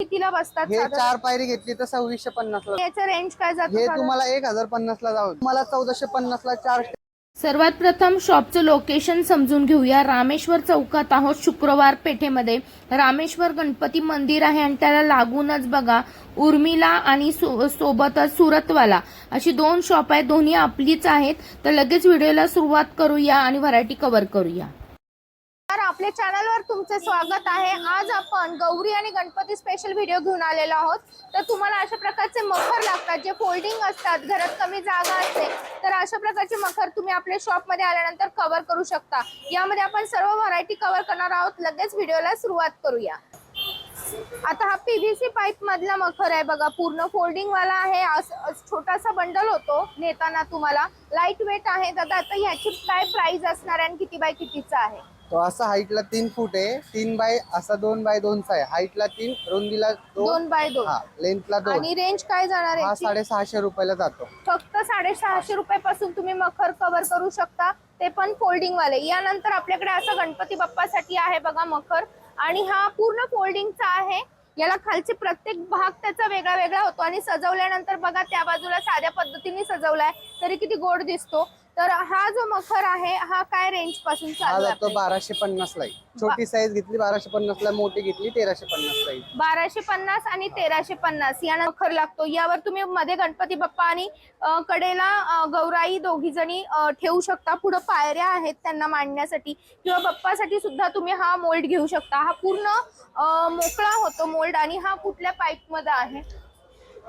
कितीला बसतात हे साधारण? चार पायरी घेतली तर सव्वीसशे पन्नास ला याचं रेंज काय हे जातं तुम्हाला एक हजार पन्नास ला जाऊ. तुम्हाला चौदाशे पन्नास ला चार सर्वात प्रथम शॉपचं लोकेशन समजून घेऊया. रामेश्वर चौकात आहोत शुक्रवार पेठेमध्ये. रामेश्वर गणपती मंदिर आहे आणि त्याला लागूनच बघा उर्मिला आणि सो- सोबतच सुरतवाला. अशी दोन शॉप आहेत दोन्ही आपलीच आहेत. तर लगेच व्हिडिओला सुरुवात करूया आणि व्हरायटी कव्हर करूया. आपल्या चॅनलवर तुमचे स्वागत आहे. आज आपण गौरी आणि गणपती स्पेशल व्हिडिओ घेऊन आलेलो आहोत. तर तुम्हाला अशा प्रकारचे मखर लागतात जे फोल्डिंग असतात घरात कमी जागा असते तर अशा प्रकारचे मखर तुम्ही आपल्या शॉपमध्ये आल्यानंतर कव्हर करू शकता. यामध्ये आपण सर्व व्हरायटी कव्हर करणार आहोत. लगेच व्हिडिओला सुरुवात करूया. आता हा पीव्हीसी पाईप मधला मखर आहे बघा. पूर्ण फोल्डिंग वाला आहे. असं- छोटासा बंडल होतो नेताना तुम्हाला. लाइट वेट आहे. दादा आता ह्याची काय प्राइस असणार आहे आणि किती बाय कितीचा आहे? तो असा हाईटला तीन फूट आहे. तीन बाय असा दोन बाय दोनचा आहे हाईटला तीन रुंदीला दोन. बाय दोन. हा लेंथला दोन. आणि रेंज काय जाणार हा आहे साडेसहाशे रुपयाला जातो. फक्त साडेसहाशे रुपये पासून तुम्ही मखर कव्हर करू शकता. ते पण फोल्डिंग वाले. यानंतर आपल्याकडे असं गणपती बाप्पासाठी आहे बघा मखर. आणि हा पूर्ण फोल्डिंगचा आहे. याला खालचे प्रत्येक भाग त्याचा वेगळा वेगळा होतो. आणि सजवल्यानंतर बघा त्या बाजूला साध्या पद्धतीने सजवलाय. तरी किती गोड दिसतो. तर हा जो मखर आहे हा काय रेंजपासून हा चालू आहे जातो? बाराशे पन्नास ला आहे. छोटी साईज घेतली बाराशे पन्नास ला मोठी घेतली तेराशे पन्नास ला. बाराशे पन्नास आणि तेराशे पन्नास या मखर लागतो यावर तुम्ही मध्ये गणपती बाप्पा आणि अ, कडेला अ, गौराई दोघी जणी ठेवू शकता पुढे पायऱ्या आहेत त्यांना मांडण्यासाठी किंवा बाप्पासाठी सुद्धा तुम्ही हा मोल्ड घेऊ शकता हा पूर्ण अ, मोकळा होतो मोल्ड आणि हा कुठल्या पाईपमध्ये आहे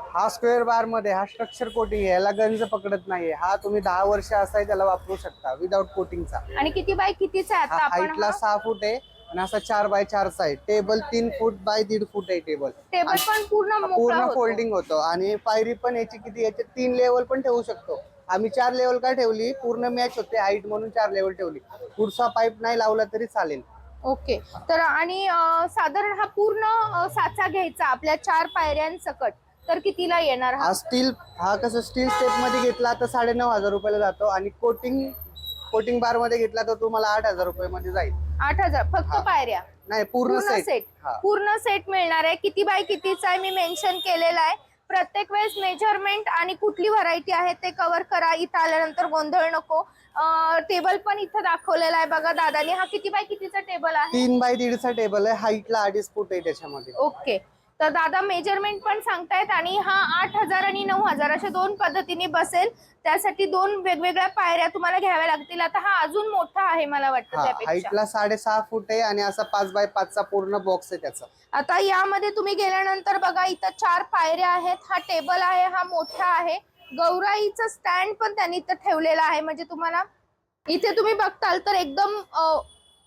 हा स्क्वेअर बारमध्ये हा स्ट्रक्चर कोटिंग आहे याला गंज पकडत नाहीये. हा तुम्ही दहा वर्ष असाय त्याला वापरू शकता विदाउट कोटिंगचा आणि किती बाय कितीचा आहे हा आपण हाईटला सहा फूट आहे आणि असा चार बाय चारचा आहे. टेबल तीन फूट बाय दीड फूट आहे टेबल टेबल पण पूर्ण मोकळा पूर्ण होतो. फोल्डिंग होतो. आणि पायरी पण याची किती याचे तीन लेवल पण ठेवू शकतो. आम्ही चार लेवल काय ठेवली पूर्ण मॅच होते हाईट म्हणून चार लेवल ठेवली. पुढचा पाईप नाही लावला तरी चालेल. ओके तर आणि अ, साधारण हा पूर्ण अ, साचा घ्यायचा आपल्या चार पायऱ्यांसकट. तर कितीला येणार हा? हा स्टील हा कसं स्टील स्टेपमध्ये घेतला तर साडे नऊ हजार रुपयाला जातो आणि कोटिंग कोटिंग बारमध्ये घेतला तर तुम्हाला आठ हजार रुपये मध्ये जाईल. आठ हजार फक्त हा. पायऱ्या? नाही पूर्ण पूर्ण सेट सेट हा. पूर्ण सेट मिळणार आहे. किती बाय कितीचा आहे? मी मेन्शन केलेला आहे. प्रत्येक वेळेस मेजरमेंट आणि कुठली व्हरायटी आहे ते कव्हर करा. इथं आल्यानंतर गोंधळ नको. टेबल पण इथं दाखवलेला आहे बघा दादाने. हा किती बाय कितीचा टेबल आहे? तीन बाय दीडचा टेबल आहे. हाईटला अडीच फूट आहे त्याच्यामध्ये. ओके तर दादा मेजरमेंट पण सांगतायत आणि हा आठ हजार आणि नऊ हजार अशा दोन पद्धतीने बसेल. त्यासाठी दोन वेगवेगळ्या पायऱ्या तुम्हाला घ्याव्या लागतील. आता हा अजून मोठा आहे मला वाटतं त्यापेक्षा. हाईटला साडेसहा फूट आहे आणि असा पाच बाय पाचचा पूर्ण बॉक्स आहे त्याचा. आता यामध्ये तुम्ही गेल्यानंतर बघा इथं चार पायऱ्या आहेत. हा टेबल आहे हा मोठा आहे. गौराईचं स्टँड पण त्यांनी इथं ठेवलेला आहे. म्हणजे तुम्हाला इथे तुम्ही बघताल तर एकदम अ,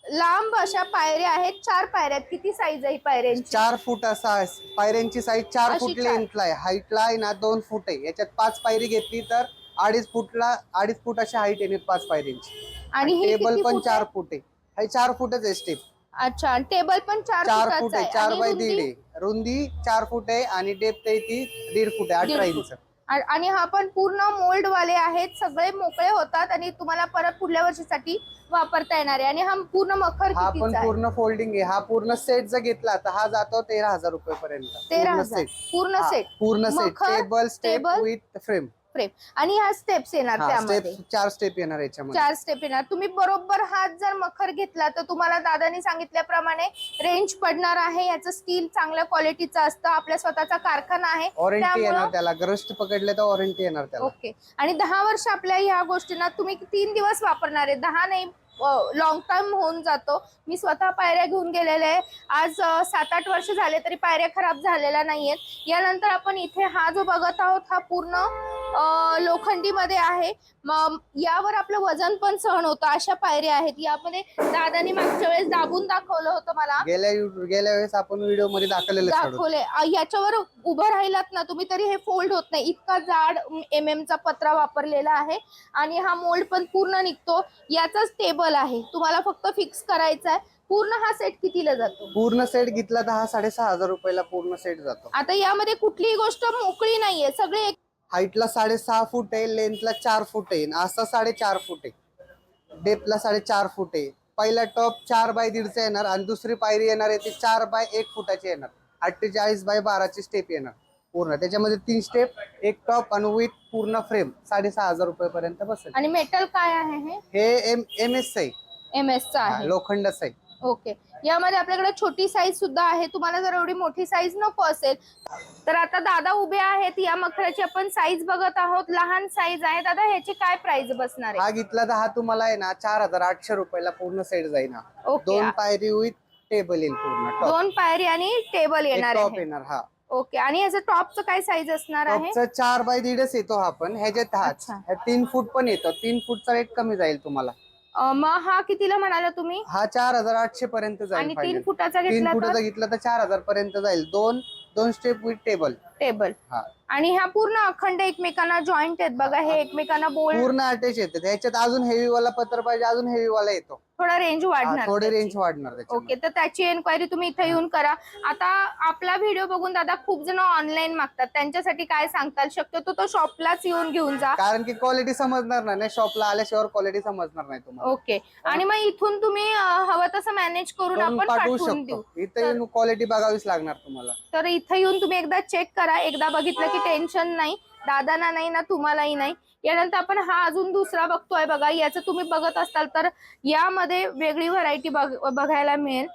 लांब अशा पायऱ्या आहेत चार पायऱ्या आहेत. किती साईज आहे पायऱ्यांची? चार फूट असा आहे. पायऱ्यांची साईज चार अशी फूट चार. लेंथला आहे. हाईटला आहे ना दोन फूट आहे. याच्यात पाच पायरी घेतली तर अडीच फूटला अडीच फूट अशी हाईट येणे पाच पायरींची आणि हे टेबल किती पण फूट चार आहे? फूट आहे. हे चार फुटच आहे स्टेप अच्छा टेबल पण चार चार फुटाचा फूट आहे. आहे. चार आणि बाय रुंदी- दीड आहे. रुंदी चार फूट आहे आणि डेप्थ आहे ती दीड फूट आहे अठरा फूट. इंच. आणि हा पण पूर्ण मोल्ड वाले आहेत. सगळे मोकळे होतात आणि तुम्हाला परत पुढल्या वर्षीसाठी वापरता येणार आहे. आणि हा पूर्ण मखर हा पण कितीचा आहे? पूर्ण फोल्डिंग आहे. हा पूर्ण सेट जर घेतला तर हा जातो तेरा हजार रुपये पर्यंत तेरा पूर्ण हजार. सेट पूर्ण सेट पूर्ण सेट मखर, table step table, with frame frame आणि ह्या स्टेप्स येणार हा त्यामध्ये. चार स्टेप येणार याच्यामध्ये. चार स्टेप येणार. तुम्ही बरोबर हात जर मखर घेतला तर तुम्हाला दादानी सांगितल्याप्रमाणे रेंज पडणार आहे. याचं स्टील चांगल्या क्वालिटीचं असतं. आपल्या स्वतःचा कारखाना आहे. वॉरंटी त्यामुळं- येणार त्याला. ग्रस्ट पकडले तर वॉरंटी येणार त्याला. ओके आणि दहा वर्ष आपल्या ह्या गोष्टींना तुम्ही तीन दिवस वापरणार आहे. दहा नाही लॉंग टाइम होऊन जातो. मी स्वतः पायऱ्या घेऊन गेलेले आहे. आज सात आठ वर्ष झाले तरी पायऱ्या खराब झालेल्या नाहीयेत. यानंतर आपण इथे हा जो बघत आहोत हा पूर्ण लोखंडीमध्ये आहे. यावर आपलं वजन पण सहन होतं. अशा पायऱ्या आहेत. यामध्ये दादानी मागच्या वेळेस दाबून दाखवलं होतं मला. गेल्या गेल्या वेळेस आपण व्हिडिओमध्ये दाखवले याच्यावर उभं राहिलात ना तुम्ही तरी हे फोल्ड होत नाही. इतका जाड एम एम चा पत्रा वापरलेला आहे आणि हा मोल्ड पण पूर्ण निघतो. याचाच टेबल आहे. तुम्हाला फक्त फिक्स करायचा आहे. पूर्ण हा सेट कितीला जातो? पूर्ण सेट घेतला तर हा साडेसहा हजार रुपयाला पूर्ण सेट जातो. आता यामध्ये कुठलीही गोष्ट मोकळी नाहीये. सगळे एक- हाईटला साडेसहा फूट आहे लेंथला चार फूट आहे आणि असा साडेचार फूट आहे. डेपला साडेचार फूट आहे. पहिला टॉप चार बाय दीडचा येणार आणि दुसरी पायरी येणार आहे ती चार बाय एक फुटाची येणार. अठ्ठेचाळीस बाय बाराची स्टेप येणार. पूर्ण. त्याच्यामध्ये तीन स्टेप एक टॉप आणि विथ पूर्ण फ्रेम साडेसहा हजार रुपये पर्यंत बसेल. आणि मेटल काय आहे हे? हे एम एम एस आहे एम एस चा हा, आहे लोखंडच आहे ओके. यामध्ये आपल्याकडे छोटी साईज सुद्धा आहे. तुम्हाला जर एवढी मोठी साईज नको असेल तर आता दादा उभे आहेत. या मखराची आपण साईज बघत आहोत. लहान साईज आहे. दादा ह्याची काय प्राइस बसणार आहे? हा घेतला तर हा तुम्हाला आहे ना चार हजार आठशे रुपयाला पूर्ण सेट जाईल ओके. दोन पायरी विथ टेबल येईल पूर्ण दोन पायरी आणि टेबल येणार टॉप आहे. येणार हा. ओके आणि याचं टॉपचं काय साईज असणार आहे? टॉपचा चार बाय दीडच येतो हा पण ह्याच्यात हा अच्छा. ह्या तीन फूट पण येतो तीन फूटचा रेट कमी जाईल तुम्हाला. अं, मग हा कितीला म्हणाला तुम्ही? हा चार हजार आठशे पर्यंत आणि जाईल तीन final. फुटाचा तीन घेतला फुटाचा तर? घेतला तर चार हजार पर्यंत जाईल. दोन दोन स्टेप विथ टेबल टेबल हा. आणि ह्या पूर्ण अखंड एकमेकांना जॉईंट आहेत. बघा हे एकमेकांना बोल पूर्ण अटॅच येते ह्याच्यात अजून हेवी वाला पत्र पाहिजे अजून हेवी वाला येतो. थोडा रेंज हा, वाढणार थोडी. रेंज वाढणार त्याच्यामध्ये. ओके तर त्याची एन्क्वायरी तुम्ही इथे येऊन करा. आता आपला व्हिडिओ बघून दादा खूप जण ऑनलाईन मागतात. त्यांच्यासाठी काय सांगताल? शक्यतो तो शॉपलाच येऊन घेऊन जा. कारण की क्वालिटी समजणार नाही शॉपला आल्याशिवाय क्वालिटी समजणार नाही तुम्हाला. ओके आणि मग इथून तुम्ही अं, हवं तसं मॅनेज करून आपण पाठवू पाठवून देऊ. शकतो इथे क्वालिटी बघावीच लागणार तुम्हाला. तर इथे येऊन तुम्ही एकदा चेक करा. एकदा बघितलं की टेन्शन नाही. दादांना नाही ना तुम्हालाही नाही. यानंतर आपण हा अजून दुसरा बघतोय बघा. याचं तुम्ही बघत असाल तर यामध्ये वेगळी व्हरायटी बघायला मिळेल.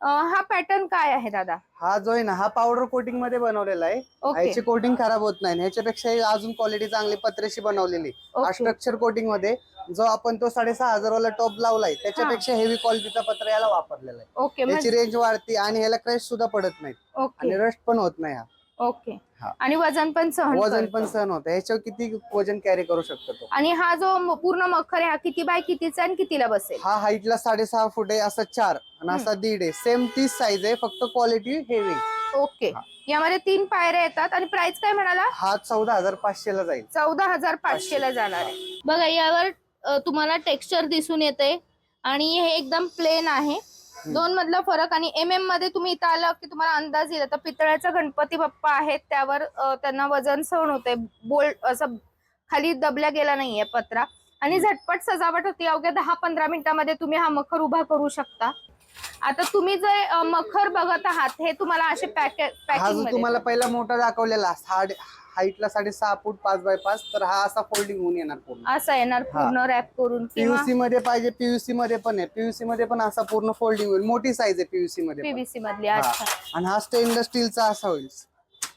हा पॅटर्न काय आहे दादा? हा जो आहे ना हा पावडर कोटिंगमध्ये बनवलेला आहे. याची कोटिंग खराब होत नाही. ह्याच्यापेक्षा ही अजून क्वालिटी चांगली पत्रेशी बनवलेली. स्ट्रक्चर कोटिंगमध्ये जो आपण तो साडेसहा हजार वाला टॉप लावलाय त्याच्यापेक्षा हेवी क्वालिटीचा पत्र याला वापरलेला आहे. ओके याची रेंज वाढते आणि ह्याला क्रॅश सुद्धा पडत नाही. आणि रस्ट पण होत नाही हा. ओके. हा. आणि वजन पण सहन वजन करतो. पण सहन होतं. ह्याच्यावर किती वजन कॅरी करू शकतो तो? आणि हा जो म- पूर्ण मखर आहे हा किती बाय कितीचा आणि कितीला बसेल? हा हाईटला साडेसहा फूट आहे असा चार आणि असा दीड आहे. सेम तीच साईज आहे फक्त क्वालिटी हेवी ओके. यामध्ये तीन पायऱ्या येतात आणि प्राइस काय म्हणाला? हा चौदा हजार पाचशे ला जाईल. चौदा हजार पाचशे ला जाणार आहे. बघा यावर अ, तुम्हाला टेक्स्चर दिसून येते आणि हे एकदम प्लेन आहे. दोन मधला फरक आणि एम एममध्ये तुम्ही इथं आलं की तुम्हाला अंदाज येईल. आता पितळ्याचा गणपती बाप्पा आहेत त्यावर त्यांना वजन सहन होते बोल्ड असं खाली दबल्या गेला नाहीये पत्रा. आणि झटपट सजावट होती. अवघ्या दहा पंधरा मिनिटामध्ये तुम्ही हा मखर उभा करू शकता. आता तुम्ही जे मखर बघत आहात हे तुम्हाला असे पॅकेट पॅकिंग तुम्हाला पहिला मोठा दाखवलेला हाईटला साडेसहा फूट पाच बाय पाच तर हा असा फोल्डिंग होऊन येणार पूर्ण. असा येणार पूर्ण रॅप करून पीयूसी मध्ये पाहिजे पीयूसी मध्ये पण आहे. पीयूसी मध्ये पण असा पूर्ण फोल्डिंग होईल. मोठी साईज आहे पीयूसी मध्ये. पीव्हीसी मधली. अच्छा. आणि हा स्टेनलेस स्टीलचा असा होईल.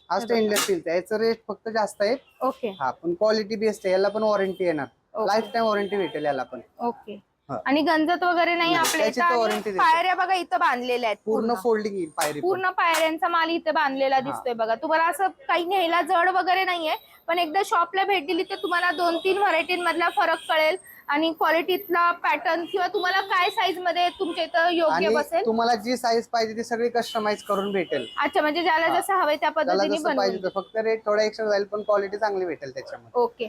हा स्टेनलेस स्टीलचा याचं रेट फक्त जास्त आहे. ओके हा पण क्वालिटी बेस्ट आहे. याला पण वॉरंटी येणार. लाईफ टाइम वॉरंटी भेटेल याला पण. ओके. आणि गंजत वगैरे नाही देतो. पायऱ्या बघा इथं बांधलेल्या आहेत पूर्ण फोल्डिंग येईल. पूर्ण पायऱ्यांचा माल इथे बांधलेला दिसतोय बघा. तुम्हाला असं काही न्यायला जड वगैरे नाहीये पण एकदा शॉपला भेट दिली तर तुम्हाला दोन तीन व्हरायटीमधला फरक कळेल. आणि क्वालिटीतला पॅटर्न किंवा तुम्हाला काय साईजमध्ये तुमच्या इथं योग्य आणि बसेल? तुम्हाला जी साईज पाहिजे ती सगळी कस्टमाइज करून भेटेल. अच्छा म्हणजे ज्याला हा. जसं हवंय त्या त्याला पद्धतीने जसं पाहिजे बनवून फक्त रेट थोडा एक्स्ट्रा जाईल पण क्वालिटी चांगली भेटेल त्याच्यामध्ये. ओके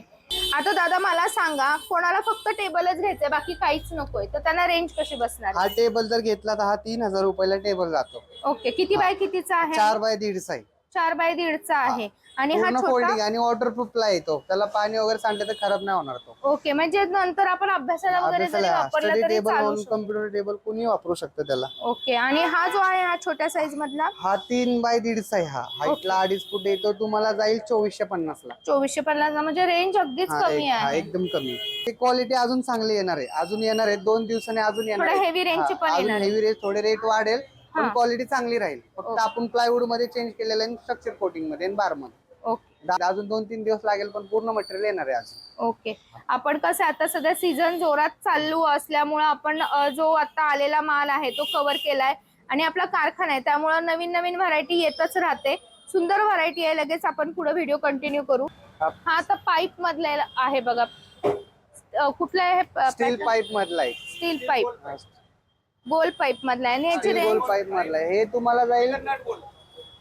आता दादा मला सांगा कोणाला फक्त टेबलच घ्यायचंय बाकी काहीच नकोय तर त्यांना रेंज कशी बसणार? हा टेबल जर घेतला तर हा तीन हजार रुपयाला टेबल जातो. ओके किती बाय कितीचा आहे? चार बाय दीडचा आहे. चार बाय दीडचा आहे. आणि हा छोटा फोल्डिंग आणि वॉटरप्रूफला येतो त्याला पाणी वगैरे सांडलं तर खराब नाही होणार तो. ओके म्हणजे नंतर आपण अभ्यासाला वगैरे जरी अभ्यासाला वापरला स्टडी तरी टेबल चालू म्हणून शकतो. कम्प्युटर टेबल कोणी वापरू शकतं त्याला. ओके आणि हा जो आहे हा छोट्या साईज मधला? हा तीन बाय दीडचा आहे हा. हाईटला अडीच फूट येतो तुम्हाला जाईल चोवीसशे पन्नास ला. चोवीसशे पन्नास म्हणजे रेंज अगदीच हा, कमी एक- हा, आहे. एकदम कमी. ते क्वालिटी अजून चांगली येणार आहे. अजून येणार आहे दोन दिवसाने अजून येणार थोडं आहे. heavy range ची पण अजून येणार आहे. हेवी रेट थोडे रेट वाढेल पण. क्वालिटी चांगली राहील. फक्त आपण प्लायवूडमध्ये चेंज केलेलं आहे स्ट्रक्चर कोटिंगमध्ये बारमध्ये अजून दोन तीन दिवस लागेल पण पूर्ण मटेरियल येणार आहे अजून ओके आपण कसं आता सध्या सीझन जोरात चालू असल्यामुळं आपण अ, जो आता आलेला माल आहे तो कव्हर केलाय आणि आपला कारखाना आहे त्यामुळं नवीन नवीन व्हरायटी येतच राहते. सुंदर व्हरायटी आहे लगेच आपण पुढे व्हिडिओ कंटिन्यू करू. हा. हा आता पाईप मधला आहे बघा. अ, कुठला आहे स्टील पाईप मधला आहे. स्टील पाईप गोल पाईप मधला आहे आणि याची स्टील गोल रेंज पाईप मधला आहे. हे तुम्हाला जाईल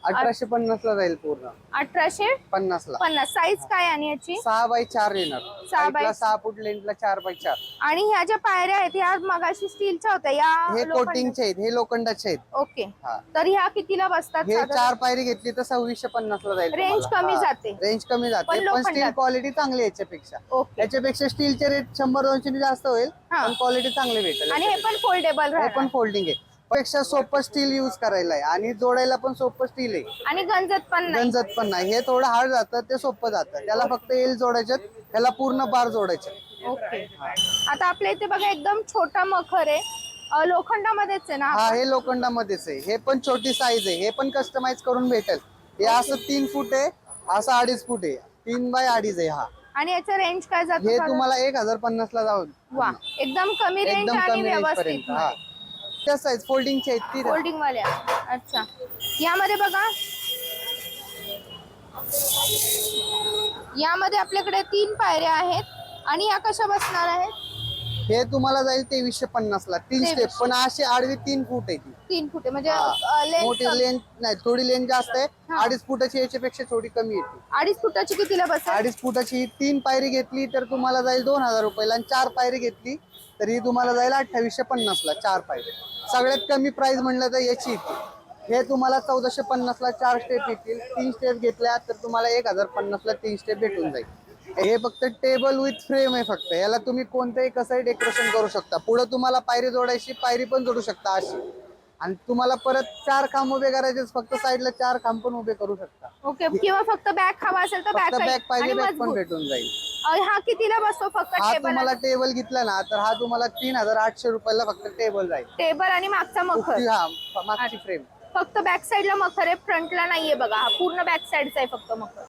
अठराशे पन्नास ला जाईल पूर्ण. अठराशे पन्नास ला. पन्नास. साईज काय आणि याची? सहा बाय चार येणार. सहा बाय- सहा फूट लेंथला चार बाय चार. आणि ह्या ज्या पायऱ्या आहेत ह्या मगाशी स्टीलच्या होत्या या हे लोखंड- कोटिंगचे आहेत हे लोखंडाचे आहेत. ओके. हा. तर ह्या कितीला बसतात हे साधारण? चार पायरी घेतली तर सव्वीसशे पन्नास ला जाईल Range तुम्हाला. कमी. जाते. रेंज कमी जाते. पण लोखंडात. स्टील क्वालिटी चांगली आहे याच्यापेक्षा. ओके. याच्यापेक्षा स्टीलचे रेट शंभर दोनशे जास्त होईल हा. पण क्वालिटी चांगली भेटेल आणि हे पण फोल्डेबल हे पण फोल्डिंग आहे. पेक्षा सोपं स्टील युज करायला आहे. आणि जोडायला पण सोपं स्टील आहे. आणि गंजत पण नाही. गंजत पण नाही. हे थोडं हार्ड जातं ते सोपं जातं. त्याला फक्त एल जोडायच्यात त्याला पूर्ण बार जोडायचे ओके. आता आपल्या इथे बघा एकदम छोटा मखर आहे. अं, लोखंडामध्येच आहे ना हा हे लोखंडामध्येच आहे. हे पण छोटी साईज आहे. हे पण कस्टमाइज करून भेटेल. हे असं तीन फूट आहे. असं अडीच फूट आहे. तीन बाय अडीच आहे हा. आणि याचं रेंज काय जातो हे साधारण? तुम्हाला एक हजार पन्नास ला जाऊन वा. एकदम कमी रेंज एकदम आणि कमी रेंज व्यवस्थित. पर्यंत हा. त्या साईज फोल्डिंगची आहेत ती फोल्डिंग वाल्या अच्छा. यामध्ये बघा. यामध्ये आपल्याकडे तीन पायऱ्या आहेत. आणि या कशा बसणार आहेत? हे तुम्हाला जाईल तेवीसशे पन्नास ला. तीन स्टेप. पण अशी आडवी तीन फूट आहे ती. तीन फुटे म्हणजे मोठी लेन नाही थोडी लेन जास्त आहे. हा. अडीच फुटाची याच्यापेक्षा थोडी कमी येते अडीच फुटाची कितीला बसेल? अडीच फुटाची तीन पायरी घेतली तर तुम्हाला जाईल दोन हजार रुपयाला. आणि चार पायरी घेतली तर ही तुम्हाला जाईल अठ्ठावीसशे पन्नास ला. चार पायरी. सगळ्यात कमी प्राइस म्हणलं तर याची. हे तुम्हाला चौदाशे पन्नासला चार स्टेप येतील. तीन स्टेप घेतल्या तर तुम्हाला एक हजार पन्नास ला तीन स्टेप भेटून जाईल. हे फक्त टेबल विथ फ्रेम आहे फक्त. याला तुम्ही कोणतंही कसंही डेकोरेशन करू शकता. पुढे तुम्हाला पायरी जोडायची पायरी पण जोडू शकता अशी. आणि तुम्हाला परत चार खांब उभे करायचे फक्त साईडला चार खांब पण उभे करू शकता. ओके किंवा फक्त बॅग हवा असेल तर फक्त बॅग बॅग पाहिजे बॅग पण भेटून जाईल. अं, हा कितीला बसतो? फक्त हा टेबल तुम्हाला टेबल घेतला ना तर हा तुम्हाला तीन हजार आठशे रुपयाला फक्त टेबल जाईल. टेबल आणि मागचा मखर. ती हा मागची फ्रेम फक्त बॅक साईडला मखर आहे फ्रंटला नाहीये बघा हा पूर्ण बॅक साईडचा आहे फक्त मखर.